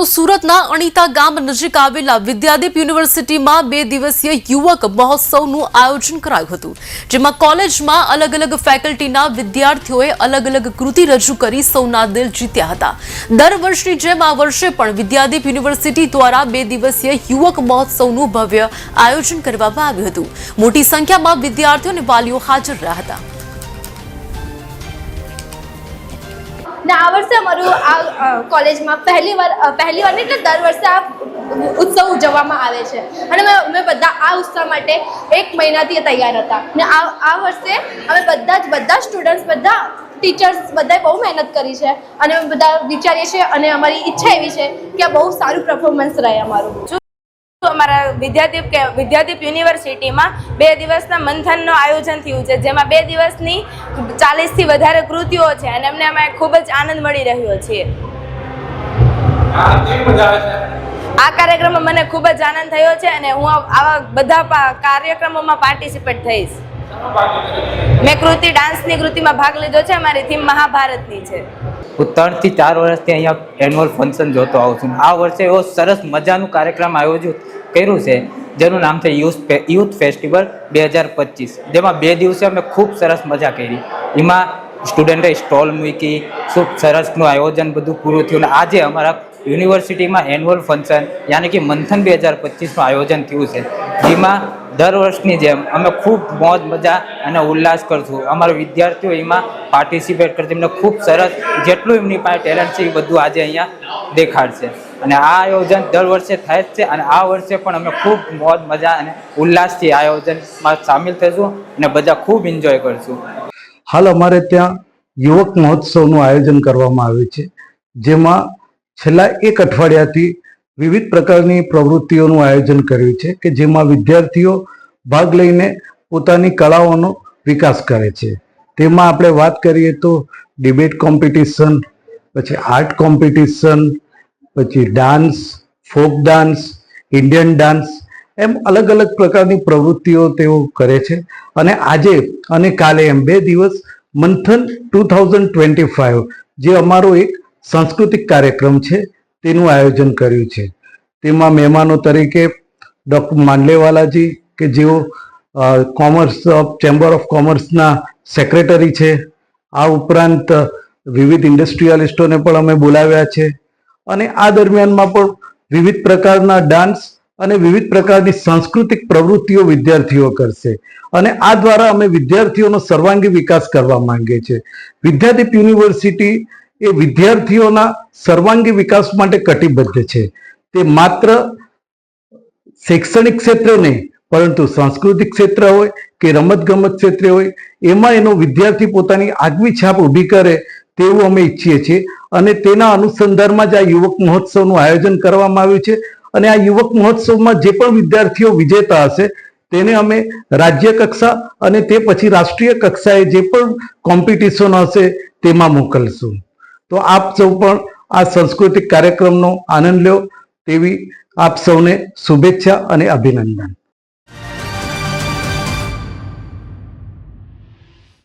તો સુરતના અણીતા ગામ નજીક આવેલા વિદ્યાદીપ યુનિવર્સિટીમાં બે દિવસીય યુવક મહોત્સવનું આયોજન કરાયું હતું, જેમાં કોલેજમાં અલગ અલગ ફેકલ્ટીના વિદ્યાર્થીઓએ અલગ અલગ કૃતિ રજૂ કરી સૌના દિલ જીત્યા હતા. દર વર્ષની જેમ આ વર્ષે પણ વિદ્યાદીપ યુનિવર્સિટી દ્વારા બે દિવસીય યુવક મહોત્સવનું ભવ્ય આયોજન કરવામાં આવ્યું હતું. મોટી સંખ્યામાં વિદ્યાર્થીઓ અને વાલીઓ હાજર રહ્યા હતા. ને આ વર્ષે અમારું આ કોલેજમાં પહેલી વાર પહેલી વાર એટલે દર વર્ષે આ ઉત્સવ ઉજવવામાં આવે છે. અને અમે બધા આ ઉત્સવ માટે એક મહિનાથી તૈયાર હતા. ને આ આ વર્ષે અમે બધા જ, બધા સ્ટુડન્ટ્સ બધા ટીચર્સ બધાએ બહુ મહેનત કરી છે. અને અમે બધા વિચારીએ છીએ અને અમારી ઈચ્છા એવી છે કે આ બહુ સારું પરફોર્મન્સ રહે અમારું. અમારા વિદ્યાદીપ કે વિદ્યાદીપ યુનિવર્સિટીમાં બે દિવસના મંથનનું આયોજન થયું છે જેમાં બે દિવસની ચાલીસથી વધારે કૃતિઓ છે અને અમને અમે ખૂબ જ આનંદ મળી રહ્યો છે. આ કાર્યક્રમમાં મને ખૂબ જ આનંદ થયો છે અને હું આવા બધા કાર્યક્રમોમાં પાર્ટિસિપેટ થઈશ? મેં કૃતિ ડાન્સની કૃતિમાં ભાગ લીધો છે અમારી થીમ મહાભારતની છે. હું ત્રણથી ચાર વર્ષથી અહીંયા એન્યુઅલ ફંક્શન જોતો આવું છું. આ વર્ષે એવો સરસ મજાનું કાર્યક્રમ આયોજિત કર્યું છે, જેનું નામ છે યુથ યુથ ફેસ્ટિવલ બે હજાર પચીસ. જેમાં બે દિવસે અમે ખૂબ સરસ મજા કરી. એમાં સ્ટુડન્ટે સ્ટોલ મૂકી ખૂબ સરસનું આયોજન બધું પૂરું થયું. અને આજે અમારા યુનિવર્સિટીમાં એન્યુઅલ ફંક્શન યાની કે મંથન બે હજાર પચીસનું આયોજન થયું છે. જેમાં દર વર્ષની જેમ અમે ખૂબ મોજ, મજા અને ઉલ્લાસ કરશું. અમારા વિદ્યાર્થીઓ એમાં પાર્ટિસિપેટ કરશે. એમને ખૂબ સરસ જેટલું એમની પાસે ટેલેન્ટ છે એ બધું આજે અહીંયા દેખાડશે. અને આ આયોજન દર વર્ષે થાય જ છે અને આ વર્ષે પણ અમે ખૂબ મોજ, મજા અને ઉલ્લાસથી આયોજનમાં સામેલ થઈશું અને બધા ખૂબ એન્જોય કરશું. હાલ અમારે ત્યાં યુવક મહોત્સવનું આયોજન કરવામાં આવ્યું છે, જેમાં છેલ્લા એક અઠવાડિયાથી વિવિધ પ્રકારની પ્રવૃત્તિઓનું આયોજન કર્યું છે કે જેમાં વિદ્યાર્થીઓ ભાગ લઈને પોતાની કળાઓનો વિકાસ કરે છે. તેમાં આપણે વાત કરીએ તો ડિબેટ કોમ્પિટિશન, પછી આર્ટ કોમ્પિટિશન, પછી dance, folk dance, Indian dance એમ અલગ અલગ પ્રકારની પ્રવૃત્તિઓ તેઓ કરે છે. અને આજે અને કાલે એમ બે દિવસ મંથન ટુ થાઉઝન્ડ ટ્વેન્ટી ફાઇવ જે અમારો એક સાંસ્કૃતિક કાર્યક્રમ છે. તેનું આયોજન કર્યું છે. તેમાં મહેમાનો તરીકે ડૉક્ટર માંડલેવાલાજી કે જેઓ કોમર્સ ચેમ્બર ઓફ કોમર્સના સેક્રેટરી છે. આ ઉપરાંત વિવિધ ઇન્ડસ્ટ્રીયાલિસ્ટોને પણ અમે બોલાવ્યા છે. અને આ દરમિયાનમાં પણ વિવિધ પ્રકારના ડાન્સ અને વિવિધ પ્રકારની સાંસ્કૃતિક પ્રવૃત્તિઓ વિદ્યાર્થીઓ કરશે. અને આ દ્વારા અમે વિદ્યાર્થીઓનો સર્વાંગી વિકાસ કરવા માંગીએ છીએ. વિદ્યાદીપ યુનિવર્સિટી એ વિદ્યાર્થીઓના સર્વાંગી વિકાસ માટે કટિબદ્ધ છે. તે માત્ર શૈક્ષણિક ક્ષેત્ર નહીં, પરંતુ સાંસ્કૃતિક ક્ષેત્ર હોય કે રમતગમત ક્ષેત્રે હોય, એમાં એનો વિદ્યાર્થી પોતાની આગવી છાપ ઊભી કરે તેવું અમે ઈચ્છીએ છીએ. અને તેના અનુસંધાનમાં જ આ યુવક મહોત્સવનું આયોજન કરવામાં આવ્યું છે. અને આ યુવક મહોત્સવમાં જે પણ વિદ્યાર્થીઓ વિજેતા હશે, તેને અમે રાજ્ય કક્ષા અને તે પછી રાષ્ટ્રીય કક્ષાએ જે પણ કોમ્પિટિશન હશે તેમાં મોકલશું. તો આપ સૌ પણ આ સાંસ્કૃતિક કાર્યક્રમનો આનંદ લ્યો તેવી આપ સૌને શુભેચ્છા અને અભિનંદન.